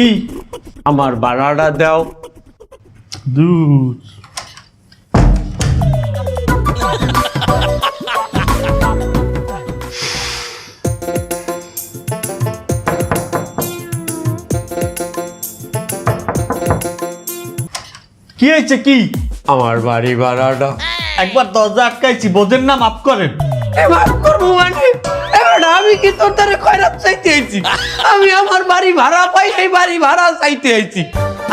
কি? আমার ভাড়াটা দাও। দুধ। কি হয়েছে কি? আমার বাড়ি ভাড়াটা একবার দরজা আটকাইছি, বোঝেন না, মাফ করেন। মাফ করব মানে? এবার আমি কি তোর খয়রাত চাইতে আইছি? আমি আমার বাড়ি ভাড়া পাই এই বাড়ি ভাড়া চাইতে আইছি।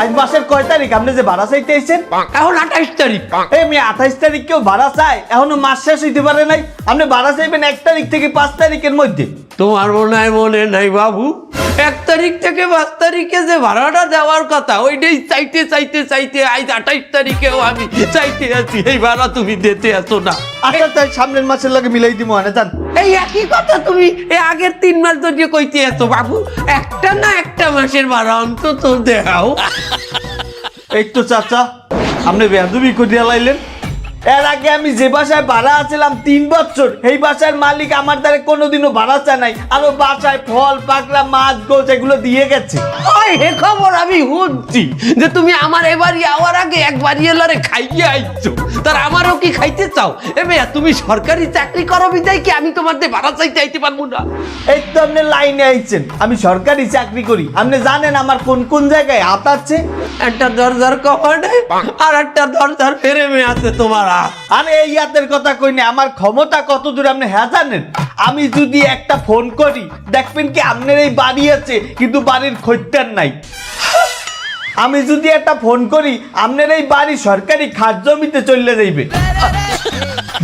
আজ মাসের কয় তারিখ? আপনি যে ভাড়া চাইতে আইছেন? এখন আঠাইশ তারিখ। এই মেয়ে আঠাইশ তারিখ কেউ ভাড়া চায়? এখনও মাস শেষ হইতে পারে নাই। আপনি ভাড়া চাইবেন এক তারিখ থেকে পাঁচ তারিখের মধ্যে। তোমার মনে হয় মনে নাই বাবু? এক তারিখ থেকে পাঁচ তারিখে যে ভাড়াটা দেওয়ার কথা ওইটাই চাইতে চাইতে চাইতে আজ আঠাইশ তারিখেও আমি চাইতে আছি। এই ভাড়া তুমি দিতে আসো না। আচ্ছা তাই সামনের মাসের লাগে মিলাই দিব না জান এই একই কথা তুমি এই আগের তিন মাস ধরে কইতে আছো বাবু। একটা না একটা মাসের ভাড়া অন্তত দেও। এই তো চাচা আপনি বেদবি করিয়া লাইলেন। এর আগে আমি যে বাসায় ভাড়া আছিলাম তিন বছর এই বাসার মালিক আমার দ্বারা কোনোদিনও ভাড়া চায় নাই। আরও বাসায় ফল পাকড়া মাছ গোছ এগুলো দিয়ে গেছে। ওই হে খবর আমি শুনছি যে তুমি আমার এবারই আওয়ার আগে একবারই এলারে খাইয়ে আইছো। তার আমারও কি খাইতে চাও? এ মেয়া তুমি সরকারি চাকরি করো বিদায় কি আমি তোমার দিয়ে ভাড়া চাইতে আইতে পারব না? এই তো আপনি লাইনে আইছেন। আমি সরকারি চাকরি করি। আপনি জানেন আমার কোন কোন জায়গায় হাত আছে? একটা দরজার কপাটে আর একটা দরজার ফেরেমে আছে তোমার আরে এই হাতের কথা কই না, আমার ক্ষমতা কত দূর আপনি হ্যাঁ জানেন? আমি যদি একটা ফোন করি, দেখবেন কি আপনার এই বাড়ি আছে, কিন্তু বাড়ির খৈত্যার নাই। আমি যদি একটা ফোন করি, আপনার এই বাড়ি সরকারি খাত জমিতে চলে যাইবে।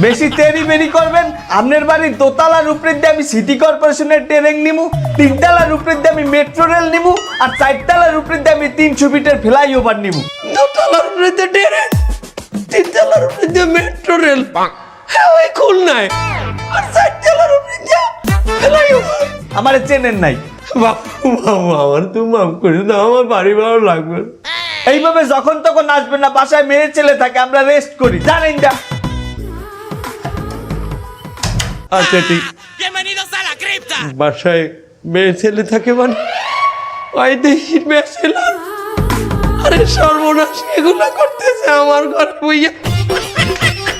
বেশি তেরি বেরি করবেন, আপনার বাড়ির দোতলার উপরে দিয়ে আমি সিটি কর্পোরেশনের ট্রেন নিমু, তিনতলার উপরে দিয়ে আমি মেট্রো রেল নিমু, আর চারতলার উপরে দিয়ে আমি তিনশো ফিটের ফ্লাইওভার নিমু। দোতলার উপরে দিয়ে ট্রেন? তিনতলার উপরে দিয়ে মেট্রো রেল হ্যাঁ ওই খুলনায়। আর চারতলার উপরে দিয়ে ফ্লাইওভার। আমার চেনেন নাই। বাবু আমার তুমি মাফ করে দাও আমার বাড়ি ভালো লাগবে না। এইভাবে যখন তখন আসবেন না বাসায় মেয়ে ছেলে থাকে আমরা রেস্ট করি। জানেন যা আচ্ছা ঠিক। Bienvenidos a la cripta. বাসায় মেয়ে ছেলে থাকে মানে? ওই দেখি মেয়ে ছেলে। আরে সর্বনাশ এগুলো করতেছে আমার ঘরে বইয়া।